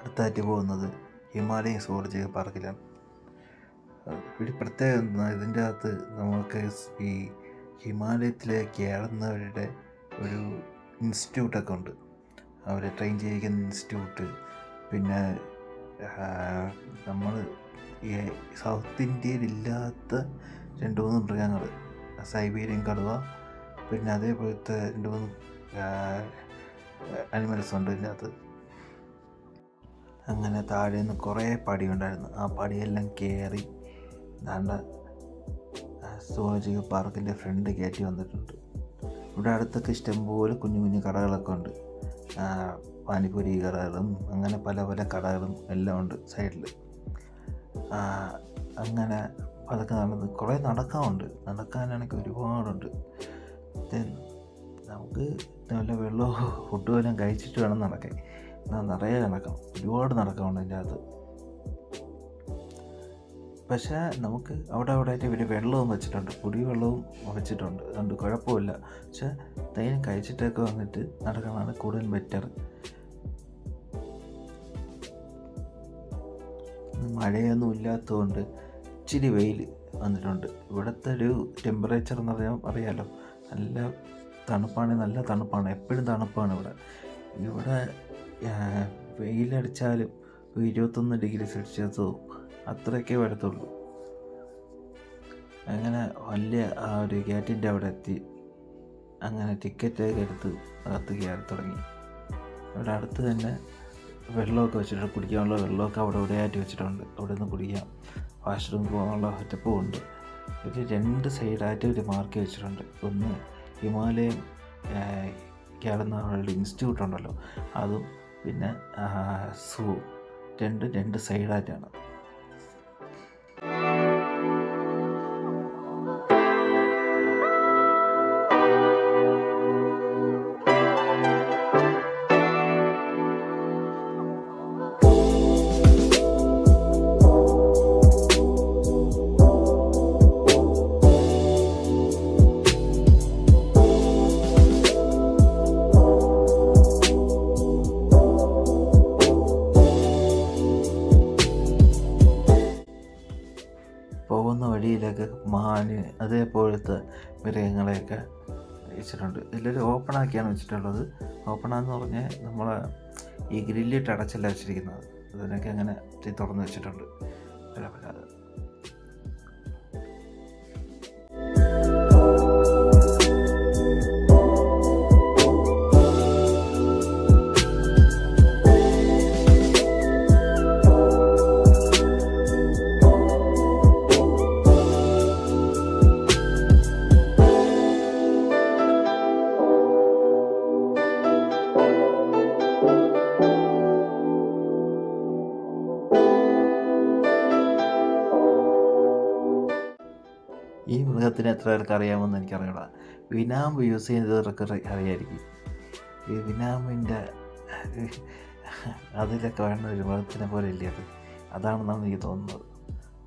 അടുത്തായിട്ട് പോകുന്നത് Himalayan zoological പാർക്കിലാണ്. ഇവിടെ പ്രത്യേകത ഇതിന്റെ അകത്ത് നമുക്ക് ഈ ഹിമാലയത്തിലെ കയറുന്നവരുടെ ഒരു ഇൻസ്റ്റിറ്റ്യൂട്ടൊക്കെ ഉണ്ട്. അവരെ ട്രെയിൻ ചെയ്യിക്കുന്ന ഇൻസ്റ്റിറ്റ്യൂട്ട് പിന്നെ നമ്മൾ ഈ സൗത്ത് ഇന്ത്യയിൽ ഇല്ലാത്ത രണ്ട് മൂന്ന് മൃഗങ്ങൾ സൈബീരിയൻ കടുവ പിന്നെ അതേപോലത്തെ രണ്ട് മൂന്ന് അനിമൽസ് ഉണ്ട് ഇതിനകത്ത് അങ്ങനെ താഴെ നിന്ന് കുറേ പടി ഉണ്ടായിരുന്നു ആ പടിയെല്ലാം കയറി ദാണ്ട സോളജിക്കൽ പാർക്കിന്റെ ഫ്രണ്ട് കയറ്റി വന്നിട്ടുണ്ട്. ഇവിടെ അടുത്തൊക്കെ ഇഷ്ടംപോലെ കുഞ്ഞു കുഞ്ഞു കടകളൊക്കെ ഉണ്ട്. പാനിപ്പൂരി കടകളും അങ്ങനെ പല പല കടകളും എല്ലാം ഉണ്ട് സൈഡിൽ അങ്ങനെ അതൊക്കെ നടന്ന് കുറേ നടക്കാനുണ്ട്. നടക്കാനാണെങ്കിൽ ഒരുപാടുണ്ട്. നമുക്ക് നല്ല വെള്ളമോ ഫുഡും എല്ലാം കഴിച്ചിട്ട് വേണം നടക്കാൻ. എന്നാൽ നിറയെ നടക്കണം. ഒരുപാട് നടക്കണം അതിന്റെ അകത്ത്. പക്ഷേ നമുക്ക് അവിടെ അവിടെ ആയിട്ട് ഇവർ വെള്ളവും വെച്ചിട്ടുണ്ട്. കുടിവെള്ളവും വെച്ചിട്ടുണ്ട്. അതുകൊണ്ട് കുഴപ്പമില്ല. പക്ഷേ തേൻ കഴിച്ചിട്ടൊക്കെ വന്നിട്ട് നടക്കണതാണ് കൂടുതൽ ബെറ്റർ. മഴയൊന്നും ഇല്ലാത്തതുകൊണ്ട് ഇച്ചിരി വെയിൽ വന്നിട്ടുണ്ട്. ഇവിടുത്തെ ഒരു ടെമ്പറേച്ചർ എന്ന് പറയാൻ അറിയാലോ. നല്ല തണുപ്പാണ് നല്ല തണുപ്പാണ്. എപ്പോഴും തണുപ്പാണ് ഇവിടെ. ഇവിടെ വെയിലടിച്ചാലും ഇരുപത്തൊന്ന് ഡിഗ്രി സെൽഷ്യസോ അത്രയൊക്കെ വരത്തുള്ളൂ. അങ്ങനെ വലിയ ആ ഒരു ഗേറ്റിന്റെ അവിടെ എത്തി. അങ്ങനെ ടിക്കറ്റൊക്കെ എടുത്ത് അകത്ത് കയറി തുടങ്ങി. ഇവിടെ അടുത്ത് തന്നെ വെള്ളമൊക്കെ വെച്ചിട്ടുണ്ട്. കുടിക്കാനുള്ള വെള്ളമൊക്കെ അവിടെ ഇവിടെ ആയിട്ട് വെച്ചിട്ടുണ്ട്. അവിടെ നിന്ന് കുടിക്കാം. വാഷ്റൂം പോകാനുള്ള സെറ്റപ്പും ഉണ്ട്. ഒരു രണ്ട് സൈഡായിട്ട് ഒരു മാർക്ക് വെച്ചിട്ടുണ്ട്. ഒന്ന് ഹിമാലയൻ കേരള ഇൻസ്റ്റിറ്റ്യൂട്ട് ഉണ്ടല്ലോ. അതും പിന്നെ സൂ. രണ്ടും രണ്ട് സൈഡായിട്ടാണ്. വഴിയിലൊക്കെ മാന് അതേപോലത്തെ മൃഗങ്ങളെയൊക്കെ വെച്ചിട്ടുണ്ട്. ഇതിലൊരു ഓപ്പണാക്കിയാണ് വെച്ചിട്ടുള്ളത്. ഓപ്പണാന്ന് പറഞ്ഞാൽ നമ്മൾ ഈ ഗ്രില്ലിട്ട് അടച്ചല്ല വെച്ചിരിക്കുന്നത്. അതിനൊക്കെ അങ്ങനെ തുറന്ന് വെച്ചിട്ടുണ്ട്. പല പല അത് എത്ര പേർക്ക് അറിയാമെന്ന് എനിക്കറിയണം വിനാമ്പ് യൂസ് ചെയ്യുന്നവർക്ക് അറിയായിരിക്കും. ഈ വിനാമ്പിന്റെ അതിലൊക്കെ വേണ്ട ഒരു മൃഗത്തിനെ പോലെ ഇല്ല അത്? അതാണെന്നാണ് എനിക്ക് തോന്നുന്നത്.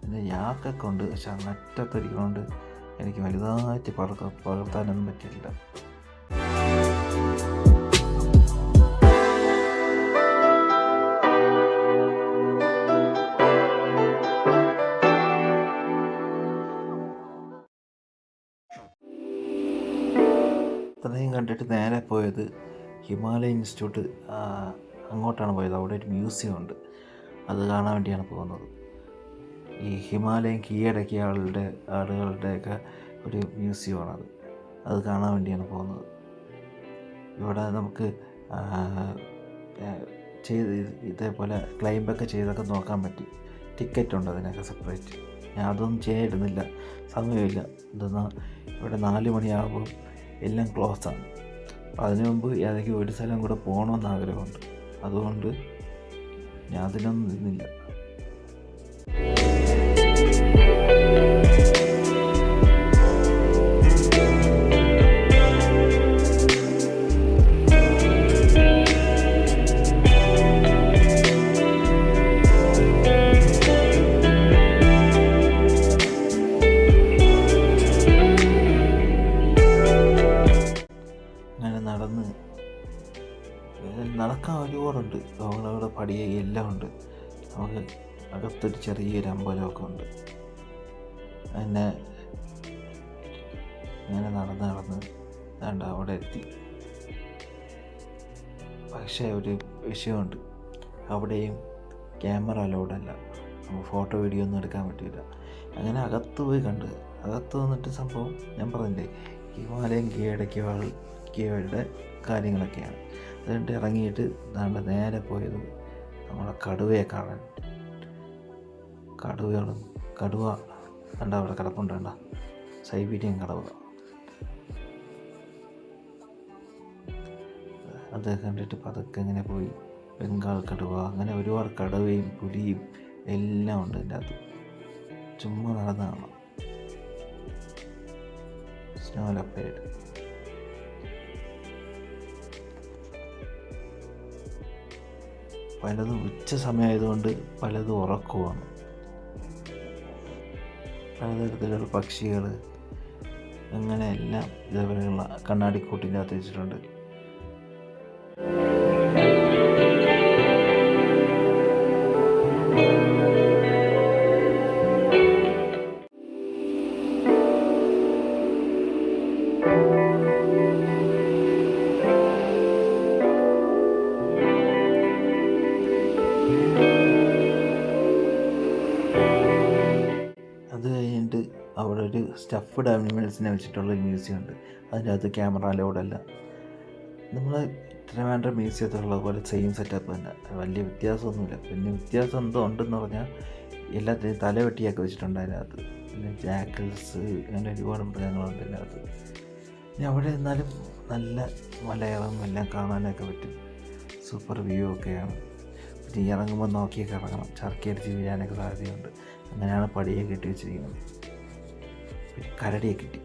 പിന്നെ യാക്കൊക്കെ ഉണ്ട് പക്ഷെ അങ്ങറ്റത്തിരിക്കണോണ്ട് എനിക്ക് വലുതായിട്ട് പകർത്ത പകർത്താനൊന്നും പറ്റില്ല. പോയത് ഹിമാലയ ഇൻസ്റ്റിറ്റ്യൂട്ട് അങ്ങോട്ടാണ് പോയത്. അവിടെ ഒരു മ്യൂസിയം ഉണ്ട്. അത് കാണാൻ വേണ്ടിയാണ് പോകുന്നത്. ഈ ഹിമാലയം കീഴടക്കിയ ആളുടെ ആളുകളുടെയൊക്കെ ഒരു മ്യൂസിയമാണത്. അത് കാണാൻ വേണ്ടിയാണ് പോകുന്നത്. ഇവിടെ നമുക്ക് ചെയ്ത് ഇതേപോലെ ക്ലൈംബൊക്കെ ചെയ്തൊക്കെ നോക്കാൻ പറ്റി. ടിക്കറ്റ് ഉണ്ട് അതിനൊക്കെ സെപ്പറേറ്റ് ഞാൻ അതൊന്നും ചെയ്യാനിരുന്നില്ല. സമയമില്ല. എന്തെന്നാൽ ഇവിടെ നാല് മണിയാകുമ്പോൾ എല്ലാം ക്ലോസ് ആണ്. അതിനു മുമ്പ് ഏതെങ്കിലും ഒരു സ്ഥലം കൂടെ പോകണമെന്ന് ആഗ്രഹമുണ്ട്. അതുകൊണ്ട് ഞാൻ അതിനൊന്നും നിന്നില്ല ഒരുപാടുണ്ട് അവിടെ പടി പടിയെ എല്ലാം ഉണ്ട് നമുക്ക് അകത്തൊരു ചെറിയൊരു അമ്പലമൊക്കെ ഉണ്ട് പിന്നെ ഇങ്ങനെ നടന്ന് നടന്ന് ഏതാണ്ട് അവിടെ എത്തി. പക്ഷേ ഒരു വിഷയമുണ്ട്. അവിടെയും ക്യാമറ അലൗഡല്ല. നമുക്ക് ഫോട്ടോ വീഡിയോ ഒന്നും എടുക്കാൻ പറ്റില്ല. അങ്ങനെ അകത്ത് പോയി കണ്ട്. അകത്ത് വന്നിട്ട് സംഭവം ഞാൻ പറഞ്ഞില്ലേ ഹിമാലയൻ കീഴടക്കിയ കീഴയുടെ കാര്യങ്ങളൊക്കെയാണ്. അതുകൊണ്ട് ഇറങ്ങിയിട്ട് ദാണ്ട് നേരെ പോയത് നമ്മളെ കടുവയെ കാണാൻ. കടുവകളും കടുവ കണ്ട അവിടെ കിടപ്പുണ്ട് കണ്ട സൈബീരിയൻ കടുവ. അത് കണ്ടിട്ട് പതുക്കെ ഇങ്ങനെ പോയി. ബംഗാൾ കടുവ അങ്ങനെ ഒരുപാട് കടുവയും പുലിയും എല്ലാം ഉണ്ട് എന്റെ അകത്ത്. ചുമ്മാ നടന്നാണ് സ്നോ പലതും ഉച്ച സമയമായതുകൊണ്ട് പലതും ഉറക്കുവാണ്. പലതരത്തിലുള്ള പക്ഷികൾ അങ്ങനെ എല്ലാം ഇതേപോലെയുള്ള കണ്ണാടിക്കൂട്ടിന്റെ അകത്ത് വെച്ചിട്ടുണ്ട്. അത് കഴിഞ്ഞിട്ട് അവിടെ ഒരു സ്റ്റഫ്ഡ് ആനിമൽസിനെ വെച്ചിട്ടുള്ള ഒരു മ്യൂസിയം ഉണ്ട്. അതിന്റെ അകത്ത് ക്യാമറ ലോഡല്ല നമ്മൾ ട്രിവാൻഡ്രം മ്യൂസിയത്തിലുള്ള പോലെ സെയിം സെറ്റപ്പ് തന്നെ. വലിയ വ്യത്യാസമൊന്നുമില്ല. പിന്നെ വ്യത്യാസം എന്തോ ഉണ്ടെന്ന് പറഞ്ഞാൽ എല്ലാത്തിനും തലവെട്ടിയൊക്കെ വെച്ചിട്ടുണ്ട് അതിനകത്ത്. പിന്നെ ജാക്കിൾസ് അങ്ങനെ ഒരുപാട് മൃഗങ്ങളുണ്ട് അതിനകത്ത്. ഇനി അവിടെ നിന്നാലും നല്ല മലയാളം എല്ലാം കാണാനൊക്കെ പറ്റും. സൂപ്പർ വ്യൂ ഒക്കെയാണ്. പിന്നെ ഇറങ്ങുമ്പോൾ നോക്കിയൊക്കെ ഇറങ്ങണം. ചർക്കയടിച്ച് വീഴാനൊക്കെ സാധ്യതയുണ്ട്. അങ്ങനെയാണ് പടിയെ കെട്ടി വെച്ചിരിക്കുന്നത്. പിന്നെ കരടിയെ കിട്ടി.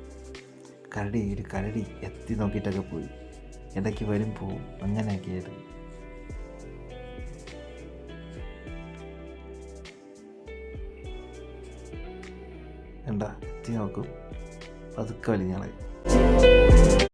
കരടി ഒരു കരടി എത്തി നോക്കിയിട്ടൊക്കെ പോയി. ഇടയ്ക്ക് വരും പോവും. അങ്ങനെയൊക്കെ ആയിരുന്നു. എന്താ? എത്തി നോക്കും. പതുക്കെ വലിഞ്ഞളയും